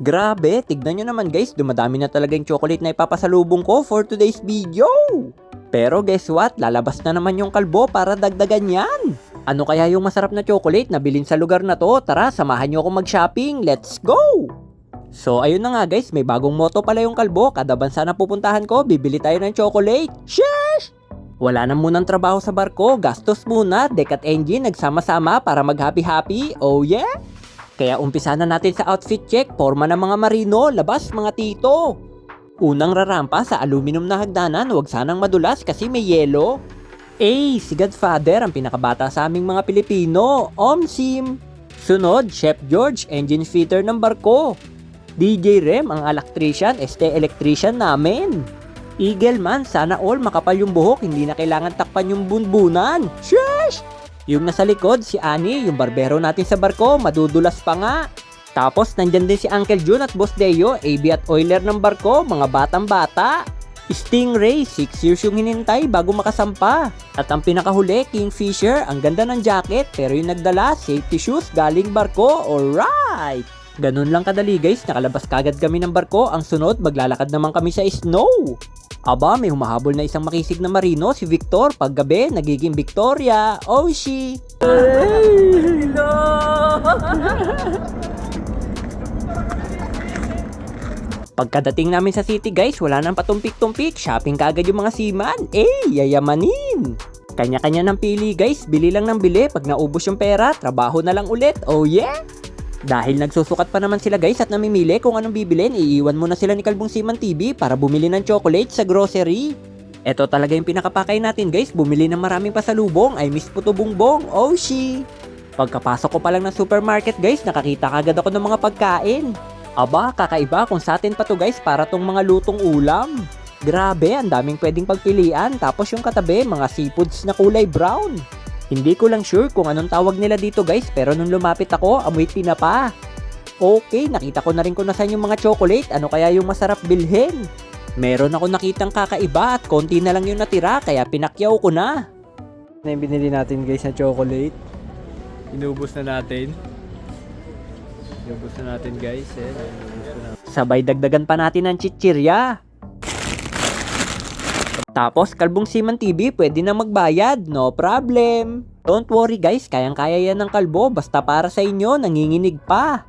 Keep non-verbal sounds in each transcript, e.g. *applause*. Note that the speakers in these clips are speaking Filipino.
Grabe, tignan nyo naman guys, dumadami na talaga yung chocolate na ipapasalubong ko for today's video. Pero guess what, lalabas na naman yung kalbo para dagdagan yan. Ano kaya yung masarap na chocolate na bilin sa lugar na to? Tara, samahan nyo ako mag-shopping, let's go! So ayun na nga guys, may bagong motto pala yung kalbo. Kada bansa na pupuntahan ko, bibili tayo ng chocolate. Sheesh! Wala na munang trabaho sa barko, gastos muna, deck at engine nagsama-sama para mag-happy-happy, oh yeah? Kaya umpisa na natin sa outfit check, forma ng mga marino, labas mga tito. Unang rarampa sa aluminum na hagdanan, huwag sanang madulas kasi may yelo. Eh, si Godfather ang pinakabata sa aming mga Pilipino, Omsim. Sunod, Chef George, engine fitter ng barko. DJ Rem, ang electrician, este electrician namin. Eagle man, sana all makapal yung buhok, hindi na kailangan takpan yung bunbunan. Sheesh! Yung nasa likod, si Ani, yung barbero natin sa barko, madudulas pa nga. Tapos, nandyan din si Uncle Jun at Boss Deo, AB at oiler ng barko, mga batang bata. Stingray, 6 years yung hinintay bago makasampa. At ang pinakahuli, Kingfisher, ang ganda ng jacket, pero yung nagdala, safety shoes galing barko, alright! Ganun lang kadali guys, nakalabas kagad kami ng barko, ang sunod maglalakad naman kami sa snow. Aba, may humahabol na isang makisig na marino, si Victor, paggabi, nagiging Victoria, oh she! *laughs* Pagkadating namin sa city guys, wala nang patumpik-tumpik, shopping kagad yung mga seaman, eh, yayamanin! Kanya-kanya ng pili guys, bili lang ng bili, pag naubos yung pera, trabaho na lang ulit, oh yeah! Dahil nagsusukat pa naman sila guys at namimili kung anong bibilin, iiwan muna sila ni Kalbong Siman TV para bumili ng chocolate sa grocery. Ito talaga yung pinakapakay natin guys, bumili ng maraming pasalubong, ay miss puto bongbong, oh she! Pagkapasok ko pa lang ng supermarket guys, nakakita kagad ako ng mga pagkain. Aba, kakaiba kung sa atin pa to guys para tong mga lutong ulam. Grabe, ang daming pwedeng pagpilian, tapos yung katabi, mga seafoods na kulay brown. Hindi ko lang sure kung anong tawag nila dito guys, pero nung lumapit ako, amoy tinapa. Okay, nakita ko na rin kung nasan yung mga chocolate, ano kaya yung masarap bilhin. Meron ako nakitang kakaiba at konti na lang yung natira, kaya pinakyaw ko na. Na yung binili natin guys na chocolate. Inubos na natin. Inubos na natin guys. Eh. Sabay dagdagan pa natin ng chichirya. Tapos, Kalbong Siman TV, pwede na magbayad, no problem. Don't worry guys, kayang-kaya yan ng kalbo, basta para sa inyo, nanginginig pa.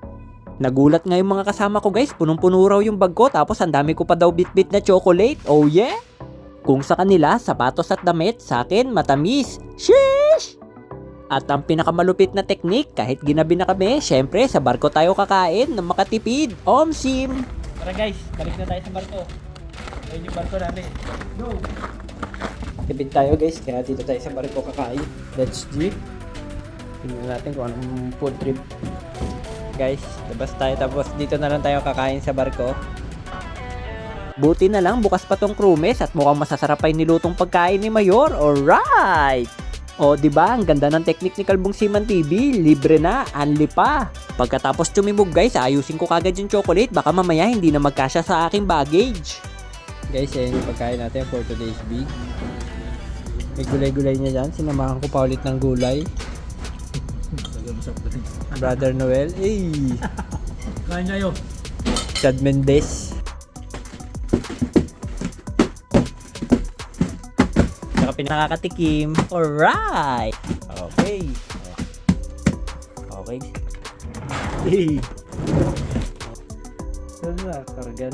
Nagulat nga yung mga kasama ko guys, punong-puno raw yung bag ko, tapos ang dami ko pa daw bit-bit na chocolate, oh yeah? Kung sa kanila, sapatos at damit, sa akin, matamis. Sheesh! At ang pinakamalupit na teknik, kahit ginabi na kami, syempre sa barko tayo kakain ng makatipid. Omsim! Tara guys, balik na tayo sa barko. Ayun yung barko namin. Go! Tipid tayo guys, kaya dito tayo sa barko kakain. Let's G. Tingnan natin kung anong food trip. Guys, labas tayo tapos dito na lang tayo kakain sa barko. Buti na lang bukas pa tong crewmess at mukhang masasarap yung nilutong pagkain ni Mayor. Alright! O, di ba? Ang ganda ng technique ni Kalbong Siman TV. Libre na, anli pa. Pagkatapos tumimog guys, ayusin ko kagad yung chocolate. Baka mamaya hindi na magkasya sa aking baggage. Guys, yan yung pagkain natin for today's big. May gulay-gulay niya dyan. Sinamahan ko pa ulit ng gulay. *laughs* Brother Noel. Hey! Kain kayo. Chad Mendez. Saka pinakakatikim. Alright! Okay. Okay. Hey! Saan na? Kargan.